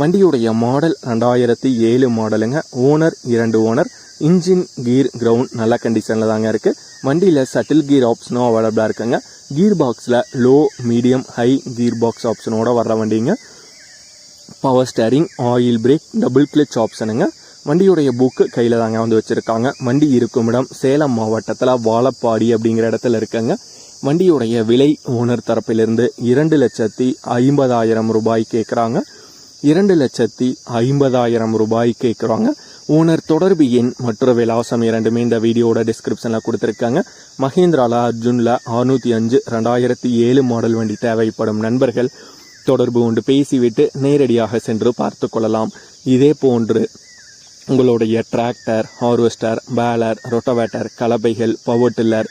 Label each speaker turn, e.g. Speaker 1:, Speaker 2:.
Speaker 1: வண்டியுடைய மாடல் ரெண்டாயிரத்தி ஏழு மாடலுங்க ஓனர் இரண்டு ஓனர் இன்ஜின் கீர் கிரவுண்ட் நல்ல கண்டிஷனில் தாங்க இருக்குது வண்டியில் சட்டில் கீர் ஆப்ஷனும் அவைலபிளாக இருக்குங்க. கீர் பாக்ஸில் low medium high gear box ஆப்ஷனோட வர்ற வண்டிங்க. Power steering oil brake double clutch ஆப்ஷனுங்க வண்டியுடைய புக்கு கையில் தாங்க வந்து வச்சுருக்காங்க. வண்டி இருக்கும் இடம் சேலம் மாவட்டத்தில் வாழப்பாடி அப்படிங்கிற இடத்துல இருக்குங்க. வண்டியுடைய விலை ஓனர் தரப்பிலிருந்து இரண்டு லட்சத்தி ஐம்பதாயிரம் ரூபாய் கேட்குறாங்க இரண்டு லட்சத்தி ஐம்பதாயிரம் ரூபாய் கேட்குறாங்க ஓனர் தொடர்பு எண் மற்றும் விலாசம் இரண்டுமே இந்த வீடியோட டிஸ்கிரிப்ஷனில் கொடுத்துருக்காங்க. மஹேந்திரால அர்ஜுனில் அறுநூற்றி அஞ்சு ரெண்டாயிரத்தி ஏழு மாடல் வண்டி தேவைப்படும் நண்பர்கள். தொடர்பு கொண்டு பேசிவிட்டு நேரடியாக சென்று பார்த்து கொள்ளலாம். இதே போன்று உங்களுடைய tractor harvester baler rotavator கலப்பைகள் power tiller